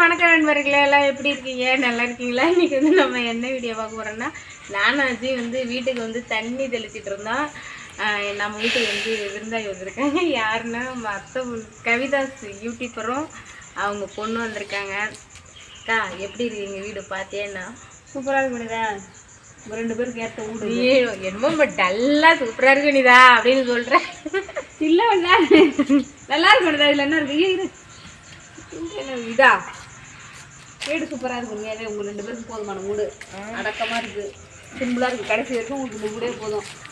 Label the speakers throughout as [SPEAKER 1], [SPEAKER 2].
[SPEAKER 1] வணக்கம் நண்பர்களே எல்லாம் எப்படி இருக்கீங்க நல்லா இருக்கீங்களா இன்னைக்கு வந்து நம்ம என்ன வீடியோ பார்க்க போகிறோன்னா நானாஜி வந்து வீட்டுக்கு வந்து தண்ணி தெளிச்சிட்டு இருந்தா நம்ம வீட்டுக்கு வந்து விருந்தாகி வந்திருக்காங்க யாருன்னா மற்ற கவிதாஸ் யூடியூப்பரும் அவங்க பொண்ணு வந்திருக்காங்க அக்கா எப்படி இருக்கீங்க வீடு பார்த்தேன்னா
[SPEAKER 2] சூப்பராக இருக்குதா ரெண்டு பேருக்கு ஏற்ற
[SPEAKER 1] வீடு என்னமோ டல்லா டல்லாக சூப்பராக நீதா அப்படின்னு சொல்கிறேன்
[SPEAKER 2] இல்லை நல்லா இருக்கணுதா இதுல என்ன இருக்கு இதா வீடு சூப்பராக இருக்கு உண்மையாகவே உங்கள் ரெண்டு பேருக்கும் போதுமான மூடு அடக்கமாக இருக்குது சிம்பிளாக இருக்குது கடைசி வரைக்கும் உங்களுக்கு இந்த மூடே போதும்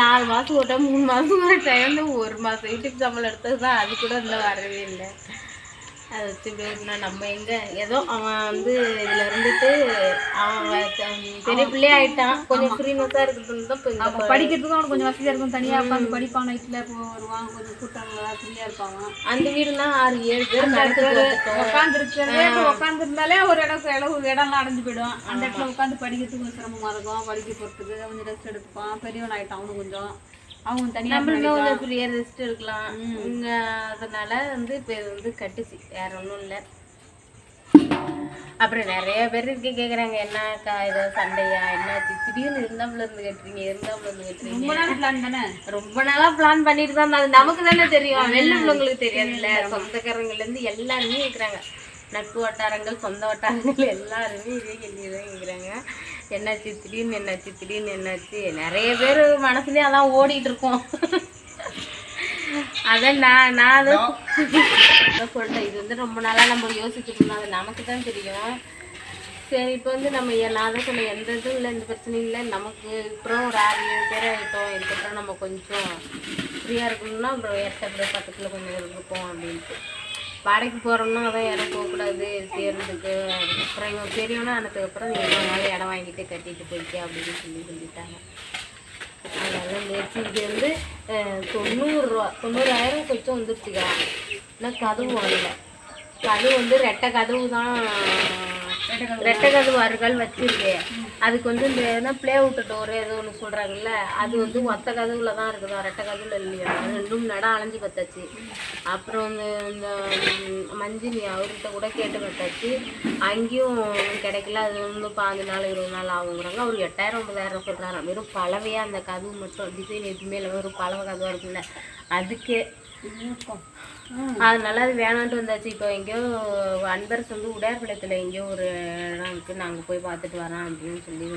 [SPEAKER 1] நாலு மாதம் ஒரு டைம் மூணு மாதம் ஒரு டைம் ஒரு மாதம் யூடியூப் சம்பளம் எடுத்தது தான் அது கூட இன்னும் வரவே இல்லை அதை திருடி ஓட்டினா நம்ம எங்க ஏதோ அவன் வந்து இதுல இருந்துட்டு அவன் பெரிய பிள்ளையா ஆயிட்டான் கொஞ்சம் ஃப்ரீனஸாக இருக்கிறது
[SPEAKER 2] படிக்கிறதுக்கும் அவனுக்கு கொஞ்சம் வசதியா இருக்கும் தனியா உட்காந்து படிப்பான் நைட்டில் வருவான் கொஞ்சம் கூட்டங்களா ஃப்ரீயாக இருப்பாங்க
[SPEAKER 1] அந்த வீடுலாம் ஆறு ஏழு
[SPEAKER 2] பேர் உட்காந்துருச்சு உட்காந்துருந்தாலே ஒரு இடத்துக்கு இடம் இடம்லாம் அடைஞ்சு போயிடும் அந்த இடத்துல உட்காந்து படிக்கிறதுக்கு கொஞ்சம் சிரமமா இருக்கும் படிக்க போறதுக்கு கொஞ்சம் ரெஸ்ட் எடுத்துப்பான் பெரியவன் ஆயிட்டான் அவனு கொஞ்சம் அவங்க தனியாக
[SPEAKER 1] ஃப்ரீயாக ரெஸ்ட் இருக்கலாம் அதனால வந்து இப்போ இது வந்து கட்டுச்சு வேற ஒன்றும் இல்லை அப்புறம் நிறைய பேர் இருக்க கேட்குறாங்க என்னக்கா ஏதோ சண்டையா என்ன திடீர்னு இருந்தாப்புல இருந்து கட்டுறீங்க இருந்தாப்புல இருந்து கட்டுறீங்க
[SPEAKER 2] ரொம்ப நாள் பிளான் பண்ண
[SPEAKER 1] ரொம்ப நாளாக பிளான் பண்ணிட்டு தான் அது நமக்கு தானே தெரியும் வெளில உள்ளவங்களுக்கு தெரியாதுல்ல இருந்து எல்லாருமே இருக்கிறாங்க நட்பு வட்டாரங்கள் சொந்த வட்டாரங்கள் எல்லாருமே இதே கேள்வி தான் கேட்குறாங்க என்னாச்சு திடீர்னு என்னாச்சு திடீர்னு என்னாச்சு நிறைய பேர் மனசுலேயே அதான் ஓடிட்டு இருக்கோம் அதான் நான் நான் அதை சொல்லிட்டேன் இது வந்து ரொம்ப நாளாக நம்ம யோசிச்சுக்கணும் அது நமக்கு தான் தெரியும் சரி இப்போ வந்து நம்ம நான் தான் சொல்ல எந்த இதுவும் இல்லை எந்த பிரச்சனையும் இல்லை நமக்கு அப்புறம் ஒரு ஆறு ஏழு பேர் ஆகிட்டோம் இதுக்கப்புறம் நம்ம கொஞ்சம் ஃப்ரீயாக இருக்கணும்னா அப்புறம் ஏற்ற பக்கத்தில் கொஞ்சம் இருப்போம் அப்படின்ட்டு வாடகைக்கு போகிறோம்னா அதான் இடம் போகக்கூடாது சேர்றதுக்கு அப்புறம் இவங்க பெரியவனா ஆனதுக்கப்புறம் நீ இவ்வளோ நாள் இடம் வாங்கிட்டு கட்டிட்டு போய்க்க அப்படின்னு சொல்லி சொல்லிட்டாங்க அதனால முயற்சி இது வந்து தொண்ணூறுரூவா தொண்ணூறாயிரம் கொஞ்சம் வந்துருச்சுக்கா ஆனால் கதவு வாங்கலை கதவு வந்து ரெட்டை கதவு தான் ரெட்டக்கதவாறுகள் வச்சிருக்கேன் அதுக்கு வந்து இந்த என்ன பிளே அவுட் டோர் ஏதோ ஒன்று சொல்கிறாங்கல்ல அது வந்து ஒத்த கதவுல தான் இருக்குதா ரெட்டை கதவுல இல்லையா ரெண்டும் நட அலைஞ்சு பார்த்தாச்சு அப்புறம் வந்து இந்த மஞ்சினி அவர்கிட்ட கூட கேட்டு பார்த்தாச்சு அங்கேயும் கிடைக்கல அது வந்து பாஞ்சு நாள் இருபது நாள் ஆகுங்கிறாங்க அவர் எட்டாயிரம் ஒன்பதாயிரம் சொல்கிறாராம் வெறும் பழவையாக அந்த கதவு மட்டும் டிசைன் எதுவுமே இல்லை வெறும் பழவை கதவாக இருக்குல்ல அதுக்கே அதனால அது வேணான்ட்டு வந்தாச்சு இப்போ எங்கேயோ அன்பரஸ் வந்து உடையார்பாளையத்தில் எங்கேயோ ஒரு இடம் இருக்குது நாங்கள் போய் பார்த்துட்டு வரோம் அப்படின்னு சொல்லி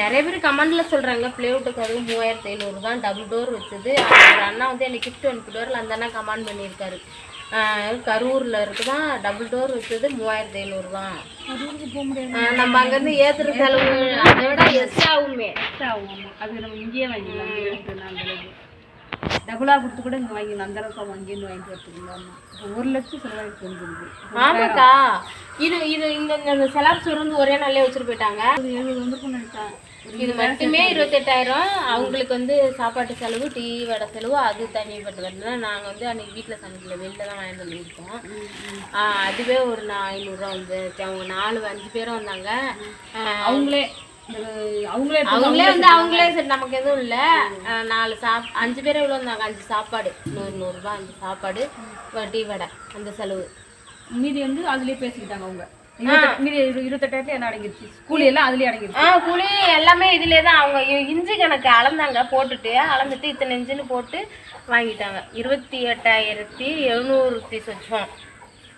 [SPEAKER 1] நிறைய பேர் கமெண்டில் சொல்கிறாங்க பிளேவுட்டு அது மூவாயிரத்து ஐநூறு தான் டபுள் டோர் வச்சது அந்த அண்ணா வந்து எனக்கு கிஃப்ட் டோரில் அந்த அண்ணா கமெண்ட் பண்ணியிருக்காரு கரூரில் இருக்குதான் டபுள் டோர் வச்சது மூவாயிரத்து ஐநூறு தான் நம்ம அங்கேருந்து ஏற்றுற செலவு அதை விட எக்ஸ்ட்ரா ஆகுமே
[SPEAKER 2] ஆகும் அது நம்ம இங்கேயே வாங்கிக்கலாம் டபுளாக கொடுத்து கூட இங்கே வாங்கி அந்த அளவுக்கு அங்கேருந்து வாங்கிட்டு வரத்துக்குள்ளோம்னா இப்போ ஒரு லட்சம் செலவாயிட்டு வந்துருக்கு
[SPEAKER 1] ஆமாக்கா இது இது இந்த இந்த செலவு சுருந்து ஒரே நாளே வச்சுட்டு போயிட்டாங்க
[SPEAKER 2] ஒரு எழுபது வந்துருக்கும் நினைச்சேன்
[SPEAKER 1] இது மட்டுமே இருபத்தெட்டாயிரம் அவங்களுக்கு வந்து சாப்பாட்டு செலவு டீ வடை செலவு அது தனிப்பட்டதுன்னா நாங்கள் வந்து அன்றைக்கி வீட்டில் சமைக்கல வெளியில் தான் வாங்கிட்டு வந்துருக்கோம் அதுவே ஒரு நான் ஐநூறுரூவா வந்து அவங்க நாலு அஞ்சு பேரும் வந்தாங்க
[SPEAKER 2] அவங்களே அவங்களே அவங்களே வந்து அவங்களே
[SPEAKER 1] சரி நமக்கு எதுவும் இல்ல நாலு சாப் அஞ்சு பேரே எவ்வளோ இருந்தாங்க அஞ்சு சாப்பாடு நூறு நூறுரூவா அஞ்சு சாப்பாடு வட்டி வடை அந்த செலவு
[SPEAKER 2] மீதி வந்து அதுலயே பேசிக்கிட்டாங்க அவங்க இருபத்தெட்டாயிரத்தி என்ன அடங்கிடுச்சு கூலி எல்லாம் அதுலயே அடங்கிடுச்சு
[SPEAKER 1] கூலி எல்லாமே இதுலயே தான் அவங்க இஞ்சி கணக்கு அளந்தாங்க போட்டுட்டு அளந்துட்டு இத்தனை இஞ்சுன்னு போட்டு வாங்கிட்டாங்க இருபத்தி எட்டாயிரத்தி எழுநூறு சொச்சம்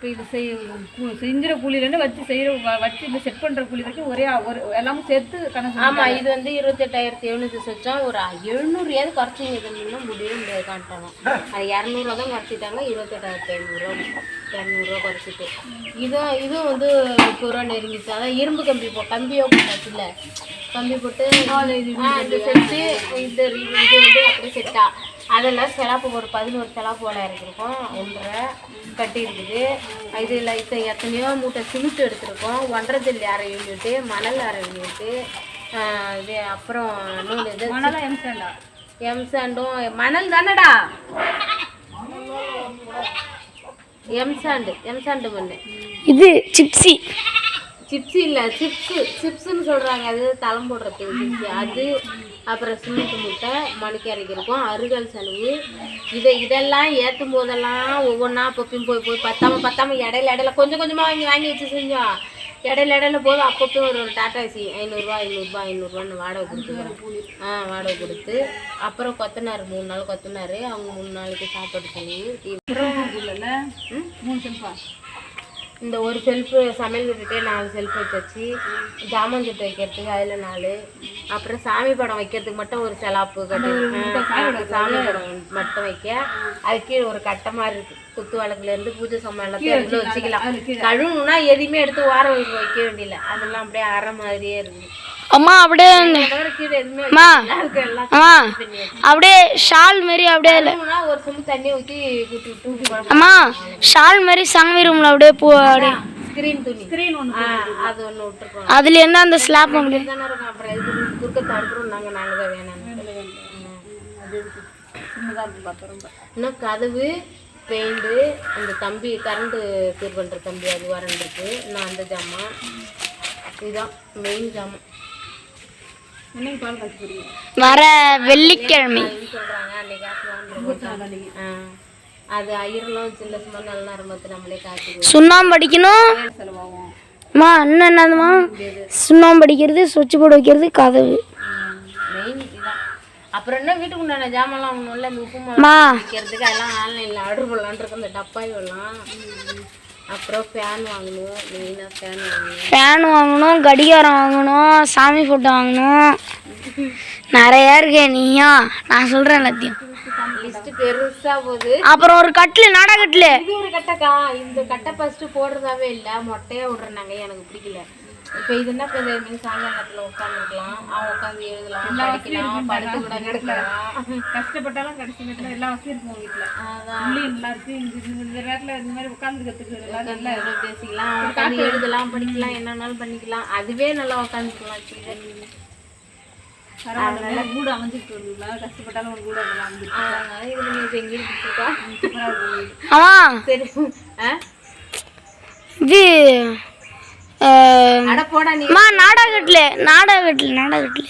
[SPEAKER 2] இப்போ இது செய் செஞ்சுற கூலியிலேருந்து வச்சு செய்கிற வச்சு இந்த செட் பண்ணுற கூலி வரைக்கும் ஒரே ஒரு எல்லாமே சேர்த்து கணக்கு
[SPEAKER 1] ஆமாம் இது வந்து இருபத்தெட்டாயிரத்தி எழுநூற்றி சொச்சம் ஒரு எழுநூறுயாவது குறைச்சிங்க இதுன்னா முடியும் இந்த காட்டணும் அது இரநூறுவா தான் குறைச்சிட்டாங்க இருபத்தெட்டாயிரத்தி எழுநூறுவா இரநூறுவா குறைச்சிட்டு இதுவும் இதுவும் வந்து முப்பது ரூபா நெருங்கிச்சு அதான் இரும்பு கம்பி போ கம்பியோ போட்டாச்சுல கம்பி போட்டு இது செட்டு இந்த இது வந்து அப்படியே செட்டாக அதில் செலாப்பு ஒரு பதினோரு செலாப்பு வலை இறக்கிருக்கோம் ஒன்றரை கட்டி இருக்குது இது இப்போ எத்தனையோ மூட்டை சிமிட்டு எடுத்திருக்கோம் ஒன்றரை ஜல்லி அரை யூனிட்டு மணல் அரை யூனிட்டு இது அப்புறம் நூல் இது எம் சாண்டும் மணல் தானடா எம் சாண்டு எம் சாண்டு மண் இது சிப்ஸி சிப்ஸ் இல்லை சிப்ஸு சிப்ஸுன்னு சொல்கிறாங்க அது தளம் போடுறது சிப்ஸு அது அப்புறம் சிமெண்ட் முட்டை மணிக்கு இருக்கும் அருகல் செலவு இதை இதெல்லாம் ஏற்றும் போதெல்லாம் ஒவ்வொன்றா அப்பப்பையும் போய் போய் பத்தாம பத்தாம இடையில இடையில கொஞ்சம் கொஞ்சமாக வாங்கி வாங்கி வச்சு செஞ்சோம் இடையில இடையில போதும் அப்பப்போ ஒரு ஒரு டாட்டா சி ஐநூறுரூவா ஐநூறுரூவா ஐநூறுரூவான்னு வாடகை கொடுத்து ஆ வாடகை கொடுத்து அப்புறம் கொத்தனார் மூணு நாள் கொத்தனார் அவங்க மூணு நாளைக்கு சாப்பாடு செலவு மூணு இந்த ஒரு செல்ஃபு சமையல் கட்டுட்டே நாலு செல்ஃப் எடுத்து வச்சு ஜாமான் வைக்கிறதுக்கு அதில் நாலு அப்புறம் சாமி படம் வைக்கிறதுக்கு மட்டும் ஒரு செலாப்பு
[SPEAKER 2] கட்டு சாமி படம்
[SPEAKER 1] மட்டும் வைக்க அது கீழே ஒரு கட்டை மாதிரி இருக்கு குத்து வழக்குலேருந்து பூஜை சாமான் வச்சுக்கலாம் கழுவுனா எதுவுமே எடுத்து வாரம் வைக்க வேண்டியல அதெல்லாம் அப்படியே அரை மாதிரியே இருக்குது அம்மா அப்படியே அம்மா அம்மா அப்படியே ஷால் மாரி அப்படியே அம்மா ஷால் மாரி சாமி ரூம்ல அப்படியே பூ அப்படியே அதுல என்ன அந்த ஸ்லாப் இன்னும் கதவு பெயிண்டு அந்த தம்பி கரண்டு தீர் பண்ணுற தம்பி அது வரண்டிருக்கு நான் அந்த ஜாமான் இதுதான் மெயின் ஜாமான் வர வெள்ளிக்கிழமை அது நம்மளே சுண்ணாம்பு அடிக்கணும் அண்ணன் என்னதுமா சுண்ணாம்பு அடிக்கிறது சுவிட்ச் போர்டு வைக்கிறது கதவு அப்புறம் என்ன வீட்டுக்கு உண்டான ஜாமான்லாம் ஒன்றும் இல்லை வைக்கிறதுக்கு அதெல்லாம் ஆன்லைனில் ஆர்டர் பண்ணலான் இருக்கு இந்த அப்புறம் ஃபேன் வாங்கணும் மெயினாக ஃபேன் வாங்கணும் ஃபேன் வாங்கணும் கடிகாரம் வாங்கணும் சாமி ஃபோட்டோ வாங்கணும் நிறையா இருக்கே நீயா நான் சொல்கிறேன் எல்லாத்தையும் லிஸ்ட் பெருசா போகுது அப்புறம் ஒரு கட்டில் நாடா கட்டில் இது ஒரு கட்டக்கா இந்த கட்டை ஃபஸ்ட்டு போடுறதாவே இல்லை மொட்டையா விடுறேன் எனக்கு பிடிக்கல இப்போ இதுன்னா இப்போ மீன் சாயங்காலத்தில் உட்காந்துருக்கலாம் அவன் உட்காந்து எழுதலாம் படிக்கலாம் படுத்து கூட எடுக்கலாம்
[SPEAKER 2] கஷ்டப்பட்டாலும் கடைசி நேரத்தில் எல்லா வசதியும் இருக்கும் வீட்டில் நல்லா இருக்கு இந்த நேரத்தில் இந்த மாதிரி உட்காந்துக்கிறதுக்கு
[SPEAKER 1] நல்லா எவ்வளோ பேசிக்கலாம் உட்காந்து எழுதலாம் படிக்கலாம் என்னன்னாலும் பண்ணிக்கலாம் அதுவே நல்லா உட்காந்துக்கலாம்
[SPEAKER 2] பரவாயில்ல கூட அமைஞ்சிட்டு கஷ்டப்பட்டாலும் ஒரு கூட
[SPEAKER 1] அமைஞ்சிருக்கா சரி ஆ இது மா நாடகத்தில் நாடகத்தில் நாடகத்தில்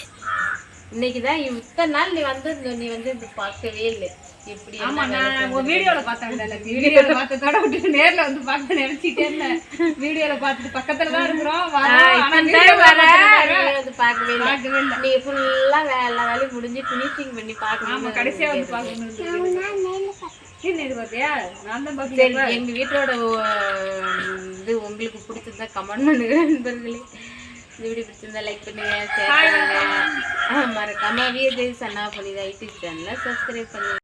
[SPEAKER 1] இன்னைக்கு தான் இத்தனை நாள் நீ வந்து நீ வந்து பார்க்கவே இல்லை
[SPEAKER 2] எப்படி ஆமா நான் வீடியோல பார்த்தேன் வீடியோல பார்த்ததோட வந்து பார்க்க நினைச்சிட்டே பார்த்துட்டு பக்கத்துல தான்
[SPEAKER 1] பார்க்கவே நீ ஃபுல்லா எல்லா வேலையும் முடிஞ்சு ஃபினிஷிங் பண்ணி பார்க்கணும்
[SPEAKER 2] ஆமா கடைசியா வந்து பார்க்கணும்
[SPEAKER 1] எங்க வீட்டோட உங்களுக்கு பிடிச்சிருந்தா கமெண்ட் பண்ணுங்க நண்பர்களே இந்த வீடியோ பிடிச்சிருந்தா லைக் பண்ணுங்க மறக்காம விஜய் சன்னா பண்ணி யூடியூப் சேனலை சப்ஸ்கிரைப் பண்ணுங்க